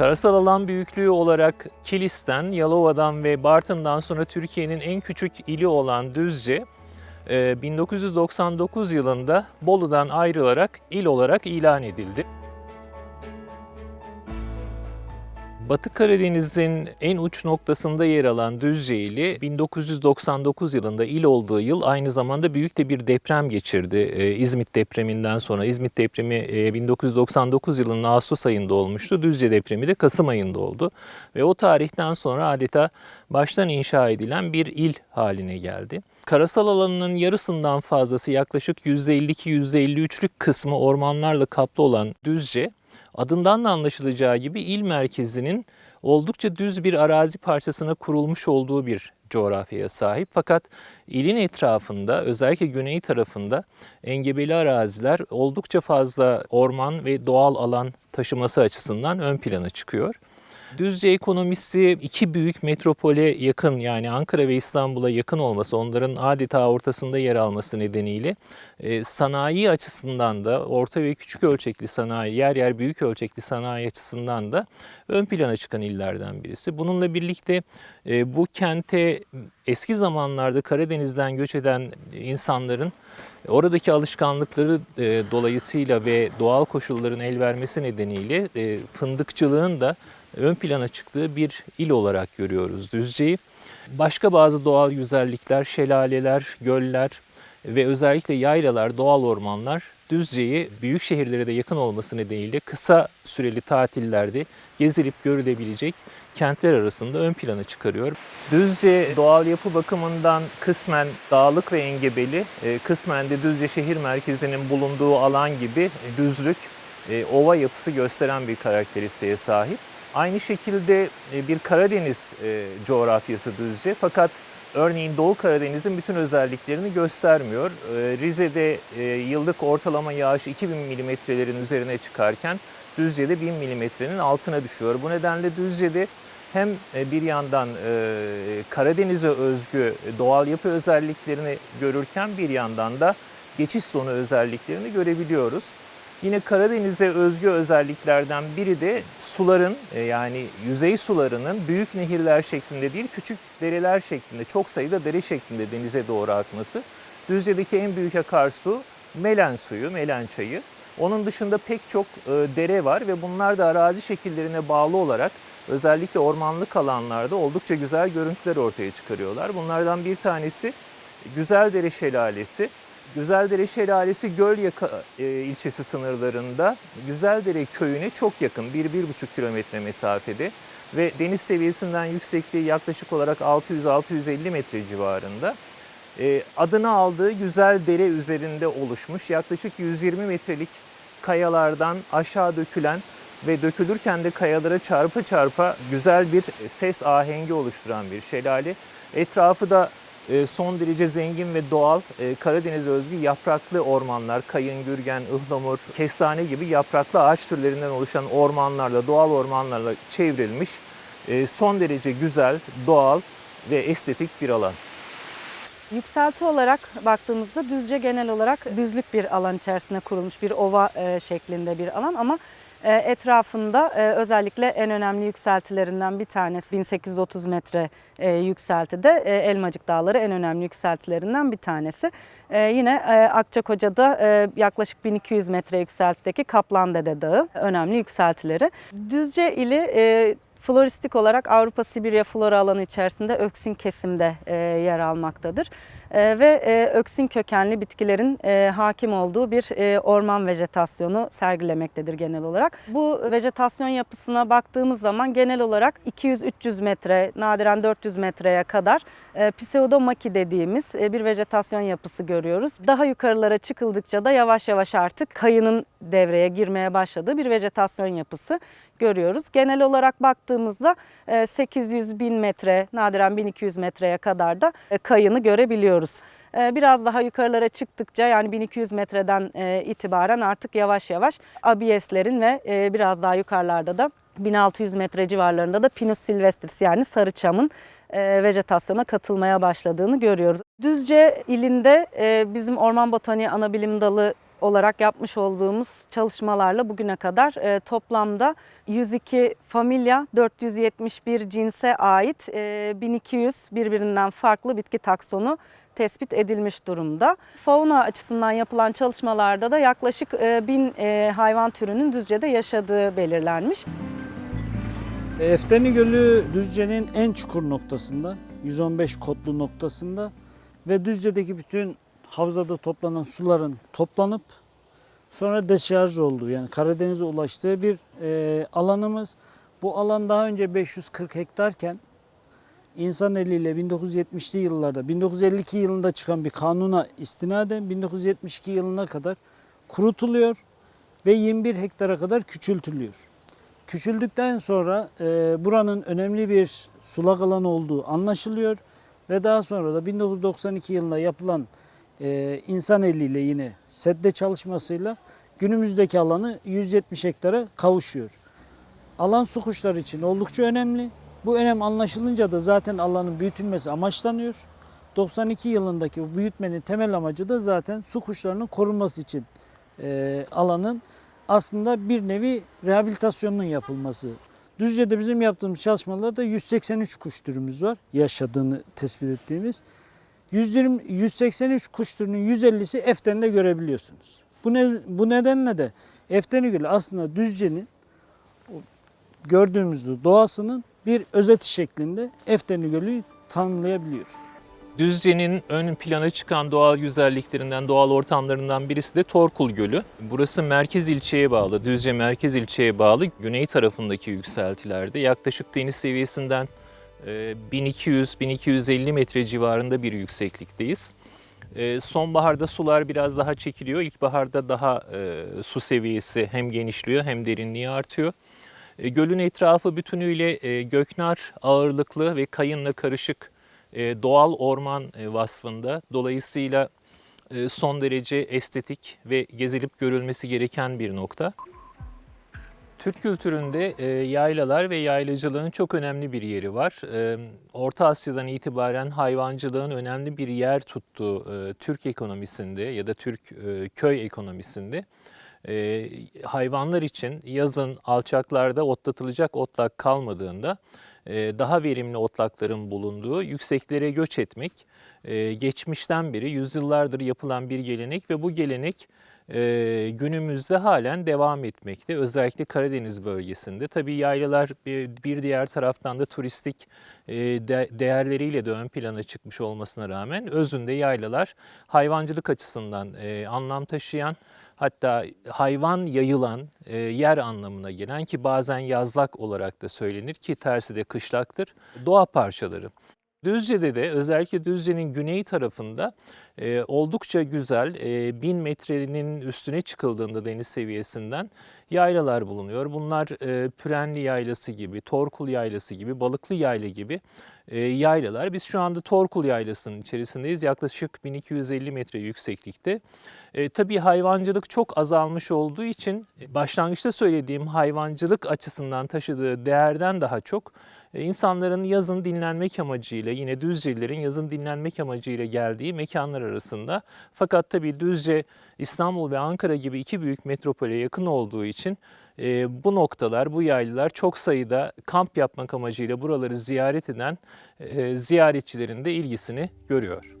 Karasal alan büyüklüğü olarak Kilis'ten, Yalova'dan ve Bartın'dan sonra Türkiye'nin en küçük ili olan Düzce, e, 1999 yılında Bolu'dan ayrılarak il olarak ilan edildi. Batı Karadeniz'in en uç noktasında yer alan Düzce ili 1999 yılında il olduğu yıl aynı zamanda büyük de bir deprem geçirdi. Ee, İzmit depreminden sonra İzmit depremi e, 1999 yılının Ağustos ayında olmuştu. Düzce depremi de Kasım ayında oldu. Ve o tarihten sonra adeta baştan inşa edilen bir il haline geldi. Karasal alanının yarısından fazlası yaklaşık %52-%53'lük kısmı ormanlarla kaplı olan Düzce Adından da anlaşılacağı gibi il merkezinin oldukça düz bir arazi parçasına kurulmuş olduğu bir coğrafyaya sahip. Fakat ilin etrafında özellikle güney tarafında engebeli araziler oldukça fazla orman ve doğal alan taşıması açısından ön plana çıkıyor. Düzce ekonomisi iki büyük metropole yakın yani Ankara ve İstanbul'a yakın olması, onların adeta ortasında yer alması nedeniyle e, sanayi açısından da orta ve küçük ölçekli sanayi, yer yer büyük ölçekli sanayi açısından da ön plana çıkan illerden birisi. Bununla birlikte e, bu kente eski zamanlarda Karadeniz'den göç eden insanların Oradaki alışkanlıkları e, dolayısıyla ve doğal koşulların el vermesi nedeniyle e, fındıkçılığın da ön plana çıktığı bir il olarak görüyoruz Düzce'yi. Başka bazı doğal güzellikler, şelaleler, göller ve özellikle yaylalar, doğal ormanlar Düzce'yi büyük şehirlere de yakın olması nedeniyle kısa süreli tatillerde gezilip görülebilecek kentler arasında ön plana çıkarıyor. Düzce doğal yapı bakımından kısmen dağlık ve engebeli, e, kısmen de Düzce şehir merkezinin bulunduğu alan gibi düzlük, e, ova yapısı gösteren bir karakteristiğe sahip. Aynı şekilde e, bir Karadeniz coğrafyası Düzce fakat Örneğin Doğu Karadeniz'in bütün özelliklerini göstermiyor. Rize'de yıllık ortalama yağış 2000 milimetrelerin üzerine çıkarken Düzce'de 1000 milimetrenin altına düşüyor. Bu nedenle Düzce'de hem bir yandan Karadeniz'e özgü doğal yapı özelliklerini görürken bir yandan da geçiş sonu özelliklerini görebiliyoruz. Yine Karadeniz'e özgü özelliklerden biri de suların yani yüzey sularının büyük nehirler şeklinde değil küçük dereler şeklinde çok sayıda dere şeklinde denize doğru akması. Düzce'deki en büyük akarsu Melen suyu, Melen çayı. Onun dışında pek çok dere var ve bunlar da arazi şekillerine bağlı olarak özellikle ormanlık alanlarda oldukça güzel görüntüler ortaya çıkarıyorlar. Bunlardan bir tanesi Güzeldere Şelalesi. Güzeldere Şelalesi Gölyaka e, ilçesi sınırlarında Güzeldere köyüne çok yakın 1-1,5 kilometre mesafede ve deniz seviyesinden yüksekliği yaklaşık olarak 600-650 metre civarında. E, adını aldığı güzel dere üzerinde oluşmuş yaklaşık 120 metrelik kayalardan aşağı dökülen ve dökülürken de kayalara çarpa çarpa güzel bir ses ahengi oluşturan bir şelale. Etrafı da e, son derece zengin ve doğal e, Karadeniz özgü yapraklı ormanlar, kayın, gürgen, ıhlamur, kestane gibi yapraklı ağaç türlerinden oluşan ormanlarla, doğal ormanlarla çevrilmiş e, son derece güzel, doğal ve estetik bir alan. Yükselti olarak baktığımızda Düzce genel olarak düzlük bir alan içerisinde kurulmuş bir ova şeklinde bir alan ama e, etrafında e, özellikle en önemli yükseltilerinden bir tanesi 1830 metre e, yükseltide Elmacık Dağları en önemli yükseltilerinden bir tanesi. Yine Akçakoca'da yaklaşık 1200 metre yükseltideki Kaplandede Dağı önemli yükseltileri. Düzce ili floristik olarak Avrupa Sibirya flora alanı içerisinde öksin kesimde yer almaktadır. Ee, ve e, öksin kökenli bitkilerin e, hakim olduğu bir e, orman vejetasyonu sergilemektedir genel olarak. Bu vejetasyon yapısına baktığımız zaman genel olarak 200-300 metre, nadiren 400 metreye kadar pseudomaki dediğimiz bir vejetasyon yapısı görüyoruz. Daha yukarılara çıkıldıkça da yavaş yavaş artık kayının devreye girmeye başladığı bir vejetasyon yapısı görüyoruz. Genel olarak baktığımızda 800 bin metre, nadiren 1200 metreye kadar da kayını görebiliyoruz görüyoruz. Ee, biraz daha yukarılara çıktıkça yani 1200 metreden e, itibaren artık yavaş yavaş abiyeslerin ve e, biraz daha yukarılarda da 1600 metre civarlarında da Pinus silvestris yani sarıçamın e, vejetasyona katılmaya başladığını görüyoruz. Düzce ilinde bizim Orman Botaniği Anabilim Dalı olarak yapmış olduğumuz çalışmalarla bugüne kadar toplamda 102 familya, 471 cinse ait e, 1200 birbirinden farklı bitki taksonu tespit edilmiş durumda. Fauna açısından yapılan çalışmalarda da yaklaşık e, 1000 e, hayvan türünün Düzce'de yaşadığı belirlenmiş. Efteni Gölü Düzce'nin en çukur noktasında, 115 kotlu noktasında ve Düzce'deki bütün havzada toplanan suların toplanıp sonra deşarj olduğu yani Karadeniz'e ulaştığı bir e, alanımız. Bu alan daha önce 540 hektarken insan eliyle 1970'li yıllarda 1952 yılında çıkan bir kanuna istinaden 1972 yılına kadar kurutuluyor ve 21 hektara kadar küçültülüyor. Küçüldükten sonra e, buranın önemli bir sulak alanı olduğu anlaşılıyor ve daha sonra da 1992 yılında yapılan e, insan eliyle yine sedde çalışmasıyla günümüzdeki alanı 170 hektara kavuşuyor. Alan su kuşları için oldukça önemli. Bu önem anlaşılınca da zaten alanın büyütülmesi amaçlanıyor. 92 yılındaki büyütmenin temel amacı da zaten su kuşlarının korunması için e, alanın aslında bir nevi rehabilitasyonun yapılması. Düzce'de bizim yaptığımız çalışmalarda 183 kuş türümüz var yaşadığını tespit ettiğimiz. 120, 183 kuş türünün 150'si Eften'de görebiliyorsunuz. Bu, ne, bu nedenle de Efteni Gölü aslında Düzce'nin gördüğümüz doğasının bir özeti şeklinde Efteni Gölü'yü tanımlayabiliyoruz. Düzce'nin ön plana çıkan doğal güzelliklerinden, doğal ortamlarından birisi de Torkul Gölü. Burası merkez ilçeye bağlı, Düzce merkez ilçeye bağlı güney tarafındaki yükseltilerde yaklaşık deniz seviyesinden e, 1200-1250 metre civarında bir yükseklikteyiz. E, Sonbaharda sular biraz daha çekiliyor, ilkbaharda daha e, su seviyesi hem genişliyor hem derinliği artıyor. E, Gölün etrafı bütünüyle e, göknar ağırlıklı ve kayınla karışık e, doğal orman vasfında. Dolayısıyla son derece estetik ve gezilip görülmesi gereken bir nokta. Türk kültüründe yaylalar ve yaylacılığın çok önemli bir yeri var. Orta Asya'dan itibaren hayvancılığın önemli bir yer tuttuğu Türk ekonomisinde ya da Türk köy ekonomisinde e, hayvanlar için yazın alçaklarda otlatılacak otlak kalmadığında e, daha verimli otlakların bulunduğu yükseklere göç etmek e, geçmişten beri yüzyıllardır yapılan bir gelenek ve bu gelenek e, günümüzde halen devam etmekte. Özellikle Karadeniz bölgesinde. Tabii yaylalar bir, bir diğer taraftan da turistik e, de, değerleriyle de ön plana çıkmış olmasına rağmen özünde yaylalar hayvancılık açısından e, anlam taşıyan hatta hayvan yayılan e, yer anlamına gelen ki bazen yazlak olarak da söylenir ki tersi de kışlaktır doğa parçaları. Düzce'de de özellikle Düzce'nin güney tarafında e, oldukça güzel e, 1000 metrenin üstüne çıkıldığında deniz seviyesinden yaylalar bulunuyor. Bunlar e, Pürenli Yaylası gibi, Torkul Yaylası gibi, Balıklı Yayla gibi e, yaylalar. Biz şu anda Torkul Yaylası'nın içerisindeyiz. Yaklaşık 1250 metre yükseklikte. E, tabii hayvancılık çok azalmış olduğu için e, başlangıçta söylediğim hayvancılık açısından taşıdığı değerden daha çok insanların yazın dinlenmek amacıyla yine Düzcelilerin yazın dinlenmek amacıyla geldiği mekanlar arasında. Fakat tabii Düzce İstanbul ve Ankara gibi iki büyük metropole yakın olduğu için e, bu noktalar, bu yaylılar çok sayıda kamp yapmak amacıyla buraları ziyaret eden e, ziyaretçilerin de ilgisini görüyor.